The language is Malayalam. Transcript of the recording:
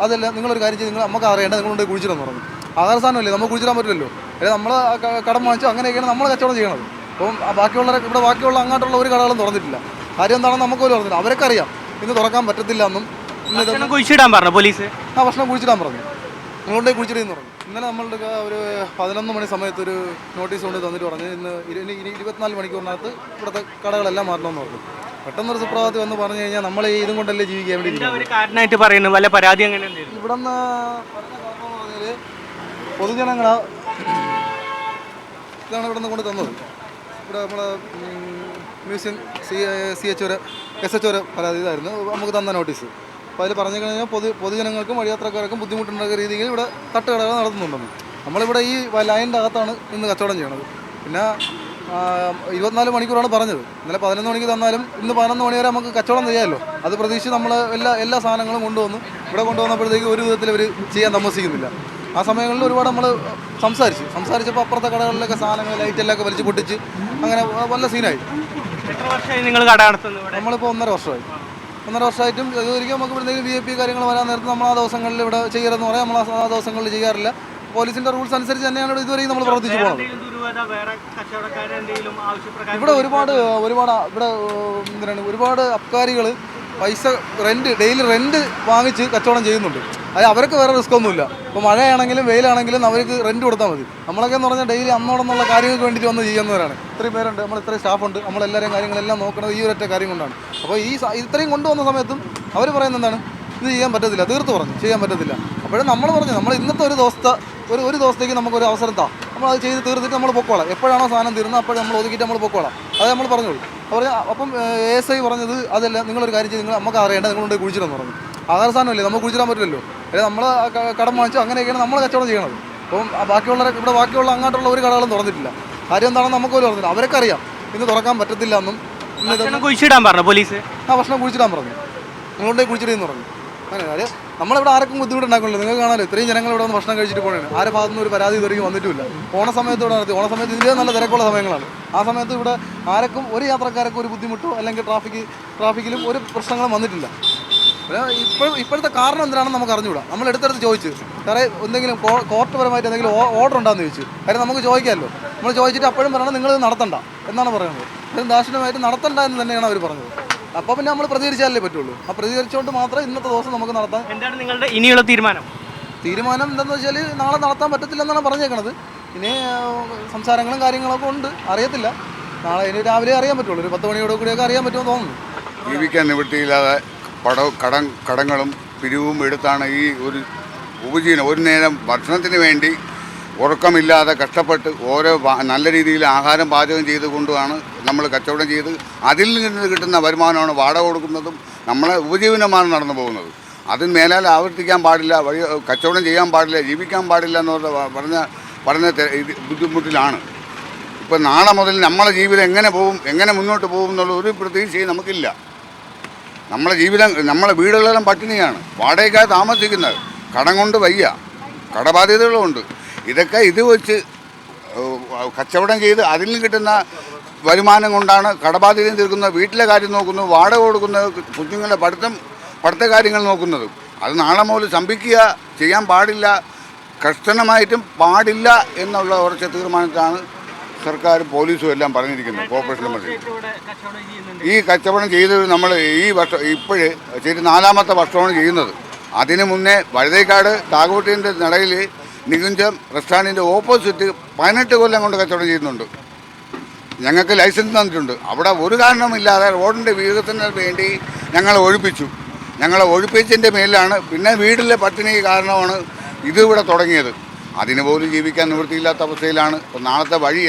അതല്ല നിങ്ങളൊരു കാര്യം ചെയ്ത് നിങ്ങൾ നമുക്ക് അറിയേണ്ട നിങ്ങളുണ്ട് കുഴിച്ചിടാൻ പറഞ്ഞു. ആധാര സാധനമല്ലേ നമുക്ക് കുഴിച്ചിടാൻ പറ്റില്ലല്ലോ. അല്ലെങ്കിൽ നമ്മൾ കടം വാങ്ങിച്ചു അങ്ങനെയൊക്കെയാണ് നമ്മൾ കച്ചവടം ചെയ്യണത്. അപ്പം ബാക്കിയുള്ളവരെ ഇവിടെ ബാക്കിയുള്ള അങ്ങോട്ടുള്ള ഒരു കടകളും തുറന്നിട്ടില്ല. കാര്യം എന്താണെന്ന് നമുക്ക് പോലും അറിഞ്ഞില്ല. അവരൊക്കെ അറിയാം ഇന്ന് തുറക്കാൻ പറ്റത്തില്ല എന്നും. ഇന്ന് കുഴിച്ചിടാൻ പറഞ്ഞു പോലീസ്? ആ ഭക്ഷണം കുഴിച്ചിടാൻ പറഞ്ഞു. നിങ്ങളുടെ കുഴിച്ചിടുന്നു പറഞ്ഞു. ഇന്നലെ നമ്മളുടെ ഒരു പതിനൊന്ന് മണി സമയത്ത് ഒരു നോട്ടീസ് കൊണ്ട് തന്നിട്ട് പറഞ്ഞു ഇന്ന് ഇരു- ഇനി ഇനി ഇരുപത്തിനാല് മണിക്കൂറിനകത്ത് ഇവിടുത്തെ കടകളെല്ലാം മാറണമെന്ന് പറഞ്ഞു. പെട്ടെന്നൊരു സുപ്രഭാതത്തിൽ വന്ന് പറഞ്ഞു കഴിഞ്ഞാൽ നമ്മൾ ഇതും കൊണ്ടല്ലേ ജീവിക്കാൻ വേണ്ടി എന്താ ഇരിക്കുന്നത്. ഒരു കാരണമായിട്ട് പറയുന്നത്? വല്ല പരാതി അങ്ങനെ എന്തെങ്കിലും? ഇവിടുന്ന് പറഞ്ഞ എന്ന് പറഞ്ഞാൽ പൊതുജനങ്ങളാ ഇതാണ് ഇവിടുന്ന് കൊണ്ട് തന്നത്. ഇവിടെ നമ്മളെ മ്യൂസിയം സി സി എച്ച് ഒരു എസ് എച്ച് ഒരു പരാതി ഇതായിരുന്നു. നമുക്ക് തന്ന നോട്ടീസ്. അപ്പോൾ അതിൽ പറഞ്ഞു കഴിഞ്ഞാൽ പൊതു പൊതുജനങ്ങൾക്കും വഴിയാത്രക്കാർക്കും ബുദ്ധിമുട്ടുണ്ടാക്കുന്ന രീതിയിൽ ഇവിടെ തട്ടുകടകൾ നടത്തുന്നുണ്ടെന്ന്. നമ്മളിവിടെ ഈ ലൈനിന്റെ അകത്താണ് ഇന്ന് കച്ചവടം ചെയ്യണത്. പിന്നെ ഇരുപത്തിനാല് മണിക്കൂറാണ് പറഞ്ഞത്. ഇന്നലെ പതിനൊന്ന് മണിക്ക് തന്നാലും ഇന്ന് പതിനൊന്ന് മണി വരെ നമുക്ക് കച്ചവടം ചെയ്യാമല്ലോ. അത് പ്രതീക്ഷിച്ച് നമ്മൾ എല്ലാ എല്ലാ സാധനങ്ങളും കൊണ്ടുവന്നു. ഇവിടെ കൊണ്ടുവന്നപ്പോഴത്തേക്ക് ഒരു വിധത്തിൽ അവർ ചെയ്യാൻ താമസിക്കുന്നില്ല ആ സമയങ്ങളിൽ ഒരുപാട് നമ്മൾ സംസാരിച്ച്. സംസാരിച്ചപ്പോൾ അപ്പുറത്തെ കടകളിലൊക്കെ സാധനങ്ങൾ ലൈറ്റെല്ലാം ഒക്കെ വലിച്ചു പൊട്ടിച്ച് അങ്ങനെ വല്ല സീനായി നിങ്ങൾ കട നമ്മളിപ്പോൾ ഒന്നര വർഷമായി. ഒന്നര വർഷമായിട്ടും ഇതൊരിക്കലും നമുക്ക് ഇവിടെ എന്തെങ്കിലും വി ഐ പി കാര്യങ്ങൾ വരാൻ നേരത്ത് നമ്മൾ ആ ദിവസങ്ങളിൽ ഇവിടെ ചെയ്യരുതെന്ന് പറയാം. നമ്മൾ ആ ദിവസങ്ങളിൽ ചെയ്യാറില്ല. പോലീസിന്റെ റൂൾസ് അനുസരിച്ച് തന്നെയാണ് ഇതുവരെ ഇതുവരെയും നമ്മൾ പ്രവർത്തിച്ചു പോകുന്നത് ഇവിടെ ഒരുപാട് ഒരുപാട് ഇവിടെ എന്തിനാണ് ഒരുപാട് അബ്കാരികൾ പൈസ റെന്റ് ഡെയിലി റെന്റ് വാങ്ങിച്ച് കച്ചവടം ചെയ്യുന്നുണ്ട്. അത് അവർക്ക് വേറെ റിസ്ക് ഒന്നുമില്ല. ഇപ്പോൾ മഴയാണെങ്കിലും വെയിലാണെങ്കിലും അവർക്ക് റെന്റ് കൊടുത്താൽ മതി. നമ്മളൊക്കെ എന്ന് പറഞ്ഞാൽ ഡെയിലി അന്നോടെന്നുള്ള കാര്യങ്ങൾക്ക് വേണ്ടിയിട്ട് വന്ന് ചെയ്യുന്നവരാണ്. ഇത്രയും പേരുണ്ട് നമ്മൾ ഇത്രയും സ്റ്റാഫുണ്ട് നമ്മളെല്ലാവരെയും കാര്യങ്ങളെല്ലാം നോക്കുന്നത് ഈ ഒരൊറ്റ കാര്യം കൊണ്ടാണ്. അപ്പോൾ ഈ ഇത്രയും കൊണ്ടുവന്ന സമയത്തും അവർ പറയുന്നത് എന്താണ്? ഇത് ചെയ്യാൻ പറ്റത്തില്ല തീർത്ത് പറഞ്ഞു ചെയ്യാൻ പറ്റത്തില്ല. അപ്പോഴും നമ്മൾ പറഞ്ഞു നമ്മൾ ഇന്നത്തെ ഒരു ദിവസത്തെ ഒരു ഒരു ദിവസത്തേക്ക് നമുക്കൊരു അവസരം താ. നമ്മൾ അത് ചെയ്ത് തീർത്തിട്ട് നമ്മൾ പൊക്കോളാം. എപ്പോഴാണോ സാധനം തീരുന്നത് അപ്പോഴും നമ്മൾ ഒതുക്കിയിട്ട് നമ്മൾ പൊക്കോളാം. അത് നമ്മൾ പറഞ്ഞോളൂ പറഞ്ഞ അപ്പം എ എസ് ഐ പറഞ്ഞത് അതല്ല നിങ്ങളൊരു കാര്യം ചെയ്ത് നിങ്ങൾ നമുക്ക് അറിയേണ്ട നിങ്ങളുണ്ട് കുഴിച്ചിടാൻ പറഞ്ഞു. ആധാര സാധനമല്ലേ? നമുക്ക് കുഴിച്ചിടാൻ പറ്റില്ലല്ലോ. അല്ലെ? നമ്മൾ കടം വാങ്ങിച്ചു? അങ്ങനെയൊക്കെയാണ് നമ്മൾ കച്ചവടം ചെയ്യണത്. അപ്പം ബാക്കിയുള്ള ഇവിടെ ബാക്കിയുള്ള അങ്ങോട്ടുള്ള ഒരു കടകളും തുറന്നിട്ടില്ല. കാര്യം എന്താണെന്ന് നമുക്ക് പോലും അറിഞ്ഞില്ല. അവരൊക്കെ അറിയാം. ഇന്ന് തുറക്കാൻ പറ്റത്തില്ല എന്നും. കുഴിച്ചിടാൻ പറഞ്ഞു പോലീസ്. ആ ഭക്ഷണം കുഴിച്ചിടാൻ പറഞ്ഞു. നിങ്ങളുടെ കുഴിച്ചിടെന്ന് പറഞ്ഞു. നമ്മളിവിടെ ആർക്കും ബുദ്ധിമുട്ടുണ്ടാക്കുന്നില്ല. നിങ്ങൾക്ക് കാണാലോ ഇത്രയും ജനങ്ങൾ ഇവിടെ ഭക്ഷണം കഴിച്ചിട്ട് പോകണേ ആരെ ഭാഗത്തുനിന്ന് ഒരു പരാതി ഇതുവരെയും വന്നിട്ടില്ല. ഓണ സമയത്ത് ഇവിടെ നടത്തി. ഓണ സമയത്ത് ഇതിലേ നല്ല തിരക്കുള്ള സമയങ്ങളാണ്. ആ സമയത്ത് ഇവിടെ ആർക്കും ഒരു യാത്രക്കാർക്കും ഒരു ബുദ്ധിമുട്ടോ അല്ലെങ്കിൽ ട്രാഫിക് ട്രാഫിക്കിലും ഒരു പ്രശ്നങ്ങളും വന്നിട്ടില്ല. ഇപ്പോൾ ഇപ്പോഴത്തെ കാരണം എന്തിനാണെന്ന് നമുക്ക് അറിഞ്ഞുകൂടാ. നമ്മൾ എടുത്തെടുത്ത് ചോദിച്ചു വേറെ എന്തെങ്കിലും കോ- കോർട്ട് പരമായിട്ട് എന്തെങ്കിലും ഓർഡർ ഉണ്ടാന്ന് ചോദിച്ചു. കാര്യം നമുക്ക് ചോദിക്കാമല്ലോ. നമ്മൾ ചോദിച്ചിട്ട് അപ്പോഴും പറയണം നിങ്ങൾ നടത്തണ്ട. എന്നാണ് പറയുന്നത്. ദാക്ഷിണ്യമായിട്ട് നടത്തണ്ട എന്ന് തന്നെയാണ് അവർ പറഞ്ഞത്. അപ്പോൾ പിന്നെ നമ്മൾ പ്രതികരിച്ചാലേ പറ്റുള്ളൂ. ആ പ്രതികരിച്ചുകൊണ്ട് മാത്രമേ ഇന്നത്തെ ദിവസം നമുക്ക് നടത്താൻ എന്താണ് നിങ്ങളുടെ ഇനിയുള്ള തീരുമാനം? തീരുമാനം എന്താണെന്ന് വെച്ചാൽ നാളെ നടത്താൻ പറ്റത്തില്ലെന്നാണ് പറഞ്ഞേക്കണത്. ഇനി സംസാരങ്ങളും കാര്യങ്ങളൊക്കെ ഉണ്ട്. അറിയത്തില്ല. നാളെ ഇനി രാവിലെ അറിയാൻ പറ്റുള്ളൂ. ഒരു പത്ത് മണിയോട് കൂടിയൊക്കെ അറിയാൻ പറ്റുമെന്ന് തോന്നുന്നു. ജീവിക്കാൻ നിവൃത്തിയില്ലാതെ പട കടം കടങ്ങളും പിരിവും എടുത്താണ് ഈ ഒരു ഉപജീവനം. ഒരു നേരം ഭക്ഷണത്തിന് വേണ്ടി ഉറക്കമില്ലാതെ കഷ്ടപ്പെട്ട് ഓരോ നല്ല രീതിയിൽ ആഹാരം പാചകം ചെയ്തുകൊണ്ടുമാണ് നമ്മൾ കച്ചവടം ചെയ്ത് അതിൽ നിന്ന് കിട്ടുന്ന വരുമാനമാണ് വാടക കൊടുക്കുന്നതും നമ്മളെ ഉപജീവനമാണ് നടന്നു പോകുന്നത്. അതിന് മേലാൽ ആവർത്തിക്കാൻ പാടില്ല വഴി കച്ചവടം ചെയ്യാൻ പാടില്ല ജീവിക്കാൻ പാടില്ല എന്ന് പറഞ്ഞ പറഞ്ഞ ബുദ്ധിമുട്ടിലാണ്. ഇപ്പം നാളെ മുതൽ നമ്മളെ ജീവിതം എങ്ങനെ പോകും എങ്ങനെ മുന്നോട്ട് പോകും എന്നുള്ള ഒരു പ്രതീക്ഷയും നമുക്കില്ല. നമ്മളെ ജീവിതം നമ്മളെ വീടുകളെല്ലാം പട്ടിണിയാണ്. വാടകയ്ക്കാണ് താമസിക്കുന്നത്. കടം കൊണ്ട് വയ്യ. കടബാധ്യതകളുമുണ്ട്. ഇതൊക്കെ ഇത് വെച്ച് കച്ചവടം ചെയ്ത് അതിൽ നിന്ന് കിട്ടുന്ന വരുമാനം കൊണ്ടാണ് കടബാധ്യതയും തീർക്കുന്നത്. വീട്ടിലെ കാര്യം നോക്കുന്നു വാടക കൊടുക്കുന്നത് കുഞ്ഞുങ്ങളുടെ പഠിത്തം പഠിത്ത കാര്യങ്ങൾ നോക്കുന്നത്. അത് നാളെ മുതൽ ശമ്പിക്കുക ചെയ്യാൻ പാടില്ല കർശനമായിട്ടും പാടില്ല എന്നുള്ള ഉറച്ച തീരുമാനത്തിലാണ് സർക്കാർ പോലീസും എല്ലാം പറഞ്ഞിരിക്കുന്നത് കോർപ്പറേഷൻ മന്ത്രി ഈ കച്ചവടം ചെയ്ത് നമ്മൾ ഈ വർഷം ഇപ്പോഴ് ചെയ്ത് നാലാമത്തെ വർഷമാണ് ചെയ്യുന്നത്. അതിനു മുന്നേ വഴുതേക്കാട് താകോട്ടിന്റെ നടയിൽ നികുഞ്ചം റെസ്റ്റോറന്റിന്റെ ഓപ്പോസിറ്റ് പതിനെട്ട് കൊല്ലം കൊണ്ട് കച്ചവടം ചെയ്യുന്നുണ്ട്. ഞങ്ങൾക്ക് ലൈസൻസ് തന്നിട്ടുണ്ട്. അവിടെ ഒരു കാരണമില്ലാതെ റോഡിന്റെ വികസനത്തിന് വേണ്ടി ഞങ്ങളെ ഒഴിപ്പിച്ചു. ഞങ്ങളെ ഒഴിപ്പിച്ചതിന്റെ മേലാണ് പിന്നെ വീടിലെ പട്ടിണി കാരണമാണ് ഇതിവിടെ തുടങ്ങിയത്. അതിന് പോലും ജീവിക്കാൻ നിവൃത്തിയില്ലാത്ത അവസ്ഥയിലാണ്. നാളത്തെ വഴി